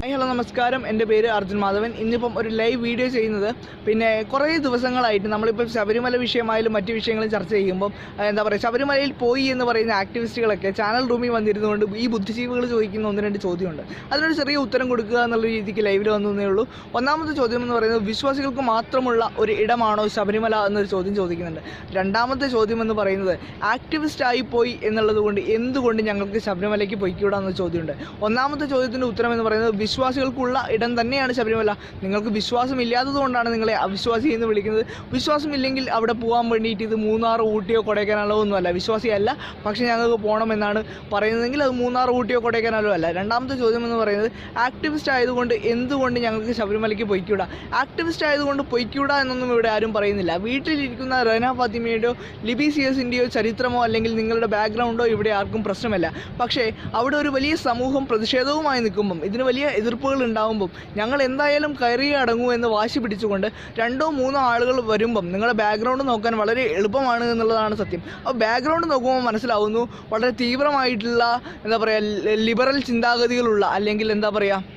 Hi hello നമസ്കാരം. എന്റെ പേര് അർജുൻ മാധവൻ. ഇന്നിപ്പം ഒരു ലൈവ് വീഡിയോ ചെയ്യുന്നത് പിന്നെ കുറേ ദിവസങ്ങളായിട്ട് നമ്മളിപ്പോൾ ശബരിമല വിഷയമായാലും മറ്റു വിഷയങ്ങളും ചർച്ച ചെയ്യുമ്പോൾ എന്താ പറയുക ശബരിമലയിൽ പോയി എന്ന് പറയുന്ന ആക്ടിവിസ്റ്റുകളൊക്കെ ചാനൽ റൂമിൽ വന്നിരുന്നുകൊണ്ട് ഈ ബുദ്ധിജീവികൾ ചോദിക്കുന്ന ഒന്ന് രണ്ട് ചോദ്യമുണ്ട്. അതിനൊരു ചെറിയ ഉത്തരം കൊടുക്കുക എന്നുള്ള രീതിക്ക് ലൈവിൽ വന്നതേ ഉള്ളൂ. ഒന്നാമത്തെ ചോദ്യം എന്ന് പറയുന്നത് വിശ്വാസികൾക്ക് മാത്രമുള്ള ഒരു ഇടമാണോ ശബരിമല എന്നൊരു ചോദ്യം ചോദിക്കുന്നുണ്ട്. രണ്ടാമത്തെ ചോദ്യം എന്ന് പറയുന്നത് ആക്ടിവിസ്റ്റ് ആയി പോയി എന്നുള്ളത് കൊണ്ട് എന്തുകൊണ്ട് ഞങ്ങൾക്ക് ശബരിമലയ്ക്ക് പോയിക്കൂടാ എന്ന ചോദ്യമുണ്ട്. ഒന്നാമത്തെ ചോദ്യത്തിന്റെ ഉത്തരം എന്ന് പറയുന്നത് വിശ്വാസികൾക്കുള്ള ഇടം തന്നെയാണ് ശബരിമല. നിങ്ങൾക്ക് വിശ്വാസം ഇല്ലാത്തത് കൊണ്ടാണ് നിങ്ങളെ അവിശ്വാസി എന്ന് വിളിക്കുന്നത്. വിശ്വാസമില്ലെങ്കിൽ അവിടെ പോകാൻ വേണ്ടിയിട്ട് ഇത് മൂന്നാർ ഊട്ടിയോ കൊടൈക്കനാലോ ഒന്നുമല്ല. വിശ്വാസിയല്ല. പക്ഷേ ഞങ്ങൾക്ക് പോകണമെന്നാണ് പറയുന്നതെങ്കിൽ അത് മൂന്നാർ ഊട്ടിയോ കൊടൈക്കനാലോ അല്ല. രണ്ടാമത്തെ ചോദ്യം എന്ന് പറയുന്നത് ആക്ടിവിസ്റ്റ് ആയതുകൊണ്ട് എന്തുകൊണ്ട് ഞങ്ങൾക്ക് ശബരിമലയ്ക്ക് പൊയ്ക്കൂടാ? ആക്ടിവിസ്റ്റ് ആയതുകൊണ്ട് പൊയ്ക്കൂടാ എന്നൊന്നും ഇവിടെ ആരും പറയുന്നില്ല. വീട്ടിലിരിക്കുന്ന റെന ഫാത്തിമയുടെയോ ലിബി സി എസിന്റെയോ ചരിത്രമോ അല്ലെങ്കിൽ നിങ്ങളുടെ ബാക്ക്ഗ്രൗണ്ടോ ഇവിടെ ആർക്കും പ്രശ്നമല്ല. പക്ഷേ അവിടെ ഒരു വലിയ സമൂഹം പ്രതിഷേധവുമായി നിൽക്കുമ്പം ഇതിന് വലിയ എതിർപ്പുകൾ ഉണ്ടാകുമ്പം ഞങ്ങൾ എന്തായാലും കയറി അടങ്ങൂ എന്ന് വാശി പിടിച്ചുകൊണ്ട് രണ്ടോ മൂന്നോ ആളുകൾ വരുമ്പം നിങ്ങളുടെ ബാക്ക്ഗ്രൗണ്ട് നോക്കാൻ വളരെ എളുപ്പമാണ് എന്നുള്ളതാണ് സത്യം. അപ്പോൾ ബാക്ക്ഗ്രൗണ്ട് നോക്കുമ്പോൾ മനസ്സിലാവുന്നു വളരെ തീവ്രമായിട്ടുള്ള എന്താ പറയുക ലിബറൽ ചിന്താഗതികളുള്ള അല്ലെങ്കിൽ എന്താ പറയുക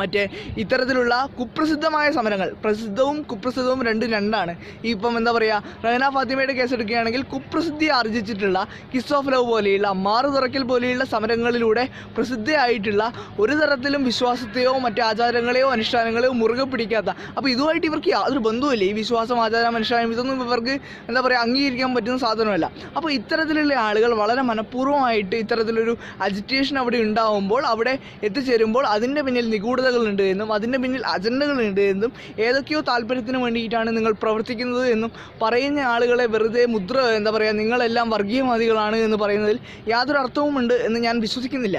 മറ്റേ ഇത്തരത്തിലുള്ള കുപ്രസിദ്ധമായ സമരങ്ങൾ. പ്രസിദ്ധവും കുപ്രസിദ്ധവും രണ്ടും രണ്ടാണ്. ഇപ്പം എന്താ പറയുക റഹന ഫാത്തിമയുടെ കേസ് എടുക്കുകയാണെങ്കിൽ കുപ്രസിദ്ധി ആർജിച്ചിട്ടുള്ള കിസ് ഓഫ് ലവ് പോലെയുള്ള മാറു തുറക്കൽ പോലെയുള്ള സമരങ്ങളിലൂടെ പ്രസിദ്ധയായിട്ടുള്ള ഒരു തരത്തിലും വിശ്വാസത്തെയോ മറ്റു ആചാരങ്ങളെയോ അനുഷ്ഠാനങ്ങളെയോ മുറുകെ പിടിക്കാത്ത. അപ്പോൾ ഇതുമായിട്ട് ഇവർക്ക് യാതൊരു ബന്ധവുമില്ല. ഈ വിശ്വാസം ആചാരം അനുഷ്ഠാനം ഇതൊന്നും ഇവർക്ക് എന്താ പറയുക അംഗീകരിക്കാൻ പറ്റുന്ന സാധനമല്ല. അപ്പോൾ ഇത്തരത്തിലുള്ള ആളുകൾ വളരെ മനഃപൂർവമായിട്ട് ഇത്തരത്തിലൊരു അജിറ്റേഷൻ അവിടെ ഉണ്ടാവുമ്പോൾ അവിടെ എത്തിച്ചേരുമ്പോൾ അതിന്റെ പിന്നിൽ നിഗൂഢതകളുണ്ട് എന്നും അതിന്റെ പിന്നിൽ അജണ്ടകളുണ്ട് എന്നും ഏതൊക്കെയോ താല്പര്യത്തിന് വേണ്ടിയിട്ടാണ് നിങ്ങൾ പ്രവർത്തിക്കുന്നത് എന്നും പറയുന്ന ആളുകളെ വെറുതെ മുദ്ര എന്താ പറയുക നിങ്ങളെല്ലാം വർഗീയവാദികളാണ് എന്ന് പറയുന്നതിൽ യാതൊരു അർത്ഥവുമുണ്ട് എന്ന് ഞാൻ വിശ്വസിക്കുന്നില്ല.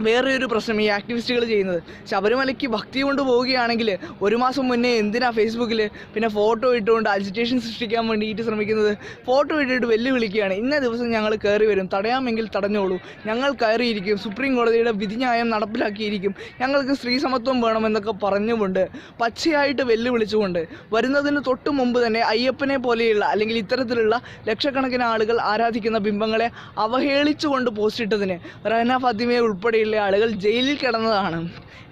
വേറെ ഒരു പ്രശ്നം ഈ ആക്ടിവിസ്റ്റുകൾ ചെയ്യുന്നത്. ശബരിമലയ്ക്ക് ഭക്തി കൊണ്ട് പോവുകയാണെങ്കിൽ ഒരു മാസം മുന്നേ എന്തിനാ ഫേസ്ബുക്കിൽ പിന്നെ ഫോട്ടോ ഇട്ടുകൊണ്ട് അജിറ്റേഷൻ സൃഷ്ടിക്കാൻ വേണ്ടിയിട്ട് ശ്രമിക്കുന്നത്? ഫോട്ടോ ഇട്ടിട്ട് വെല്ലുവിളിക്കുകയാണ്. ഇന്ന ദിവസം ഞങ്ങൾ കയറി വരും. തടയാമെങ്കിൽ തടഞ്ഞോളൂ. ഞങ്ങൾ കയറിയിരിക്കും. സുപ്രീം കോടതിയുടെ വിധിന്യായം നടപ്പിലാക്കിയിരിക്കും. ഞങ്ങൾക്ക് സ്ത്രീ സമത്വം വേണമെന്നൊക്കെ പറഞ്ഞുകൊണ്ട് പച്ചയായിട്ട് വെല്ലുവിളിച്ചുകൊണ്ട് വരുന്നതിന് തൊട്ട് മുമ്പ് തന്നെ അയ്യപ്പനെ പോലെയുള്ള അല്ലെങ്കിൽ ഇത്തരത്തിലുള്ള ലക്ഷക്കണക്കിന് ആളുകൾ ആരാധിക്കുന്ന ബിംബങ്ങളെ അവഹേളിച്ചുകൊണ്ട് പോസ്റ്റിട്ടതിന് റഹന ഫാത്തിമയെ ഉൾപ്പെടെയുള്ള ആളുകൾ ജയിലിൽ കിടന്നതാണ്.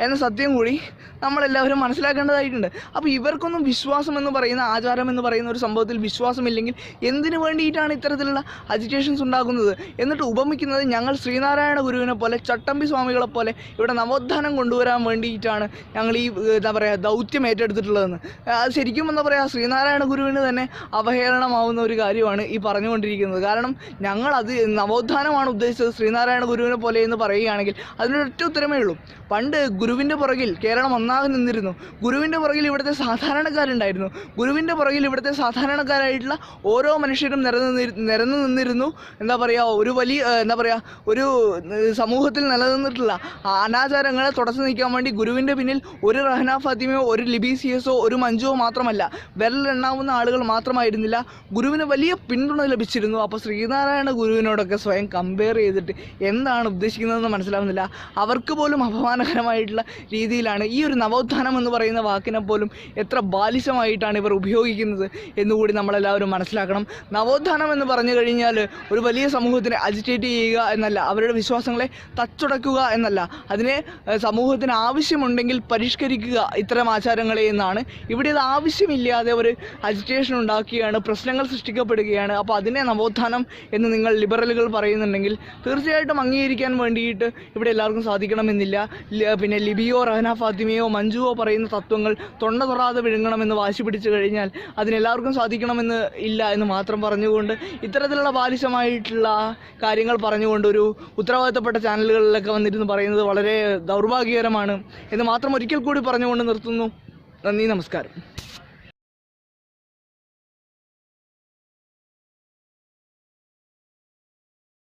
എന്ന സത്യം കൂടി നമ്മളെല്ലാവരും മനസ്സിലാക്കേണ്ടതായിട്ടുണ്ട്. അപ്പോൾ ഇവർക്കൊന്നും വിശ്വാസം എന്ന് പറയുന്ന ആചാരം എന്ന് പറയുന്ന ഒരു സംഭവത്തിൽ വിശ്വാസമില്ലെങ്കിൽ എന്തിനു വേണ്ടിയിട്ടാണ് ഇത്തരത്തിലുള്ള അജിറ്റേഷൻസ് ഉണ്ടാകുന്നത്? എന്നിട്ട് ഉപമിക്കുന്നത് ഞങ്ങൾ ശ്രീനാരായണ ഗുരുവിനെ പോലെ ചട്ടമ്പി സ്വാമികളെ പോലെ ഇവിടെ നവോത്ഥാനം കൊണ്ടുവരാൻ വേണ്ടിയിട്ടാണ് ഞങ്ങൾ ഈ എന്താ പറയുക ദൗത്യം ഏറ്റെടുത്തിട്ടുള്ളതെന്ന്. അത് ശരിക്കും എന്താ പറയുക ശ്രീനാരായണ ഗുരുവിന് തന്നെ അവഹേളനമാവുന്ന ഒരു കാര്യമാണ് ഈ പറഞ്ഞുകൊണ്ടിരിക്കുന്നത്. കാരണം ഞങ്ങൾ അത് നവോത്ഥാനമാണ് ഉദ്ദേശിച്ചത് ശ്രീനാരായണ ഗുരുവിനെ പോലെ എന്ന് പറയുകയാണെങ്കിൽ അതിനൊരൊറ്റ ഉത്തരമേ ഉള്ളൂ. പണ്ട് ഗുരുവിന്റെ പുറകിൽ കേരളം ഒന്നാകെ നിന്നിരുന്നു. ഗുരുവിന്റെ പുറകിൽ ഇവിടുത്തെ സാധാരണക്കാരുണ്ടായിരുന്നു. ഗുരുവിന്റെ പുറകിൽ ഇവിടുത്തെ സാധാരണക്കാരായിട്ടുള്ള ഓരോ മനുഷ്യരും നിരന്ന് നിരന്നു നിരന്ന് നിന്നിരുന്നു. എന്താ പറയുക ഒരു വലിയ എന്താ പറയുക ഒരു സമൂഹത്തിൽ നിലനിന്നിട്ടുള്ള അനാചാരങ്ങളെ തുടച്ചു നീക്കാൻ വേണ്ടി ഗുരുവിന്റെ പിന്നിൽ ഒരു റഹന ഫാത്തിമയോ ഒരു ലിബി സി എസോ ഒരു മഞ്ജുവോ മാത്രമല്ല വിരലെണ്ണാവുന്ന ആളുകൾ മാത്രമായിരുന്നില്ല. ഗുരുവിന് വലിയ പിന്തുണ ലഭിച്ചിരുന്നു. അപ്പോൾ ശ്രീനാരായണ ഗുരുവിനോടൊക്കെ സ്വയം കമ്പയർ ചെയ്തിട്ട് എന്താണ് ഉദ്ദേശിക്കുന്നതെന്ന് മനസ്സിലാവുന്നില്ല. അവർക്ക് പോലും അപമാനകരമായിട്ടുള്ള രീതിയിലാണ് ഈ ഒരു നവോത്ഥാനം എന്ന് പറയുന്ന വാക്കിനെ പോലും എത്ര ബാലിശമായിട്ടാണ് ഇവർ ഉപയോഗിക്കുന്നത് എന്നുകൂടി നമ്മളെല്ലാവരും മനസ്സിലാക്കണം. നവോത്ഥാനം എന്ന് പറഞ്ഞു കഴിഞ്ഞാൽ ഒരു വലിയ സമൂഹത്തിനെ അജിറ്റേറ്റ് ചെയ്യുക എന്നല്ല അവരുടെ വിശ്വാസങ്ങളെ തച്ചുടക്കുക എന്നല്ല. അതിനെ സമൂഹത്തിന് ആവശ്യമുണ്ടെങ്കിൽ പരിഷ്കരിക്കുക ഇത്തരം ആചാരങ്ങളെ എന്നാണ്. ഇവിടെ അത് ആവശ്യമില്ലാതെ ഒരു അജിറ്റേഷൻ ഉണ്ടാക്കുകയാണ് പ്രശ്നങ്ങൾ സൃഷ്ടിക്കപ്പെടുകയാണ്. അപ്പോൾ അതിനെ നവോത്ഥാനം എന്ന് നിങ്ങൾ ലിബറലുകൾ പറയുന്നുണ്ടെങ്കിൽ തീർച്ചയായിട്ടും അംഗീകരിക്കാൻ വേണ്ടിയിട്ട് ഇവിടെ എല്ലാവർക്കും സാധിക്കണമെന്നില്ല. പിന്നെ ലിബിയോ റഹന ഫാത്തിമയോ മഞ്ജുവോ പറയുന്ന തത്വങ്ങൾ തൊണ്ട തൊടാതെ വിഴുങ്ങണമെന്ന് വാശി പിടിച്ചു കഴിഞ്ഞാൽ അതിനെല്ലാവർക്കും സാധിക്കണമെന്ന് ഇല്ല എന്ന് മാത്രം പറഞ്ഞുകൊണ്ട് ഇത്തരത്തിലുള്ള ബാലിശമായിട്ടുള്ള കാര്യങ്ങൾ പറഞ്ഞുകൊണ്ട് ഒരു ഉത്തരവാദിത്തപ്പെട്ട ചാനലുകളിലൊക്കെ വന്നിരുന്നു പറയുന്നത് വളരെ ദൗർഭാഗ്യകരമാണ് എന്ന് മാത്രം ഒരിക്കൽ കൂടി പറഞ്ഞുകൊണ്ട് നിർത്തുന്നു. നന്ദി നമസ്കാരം.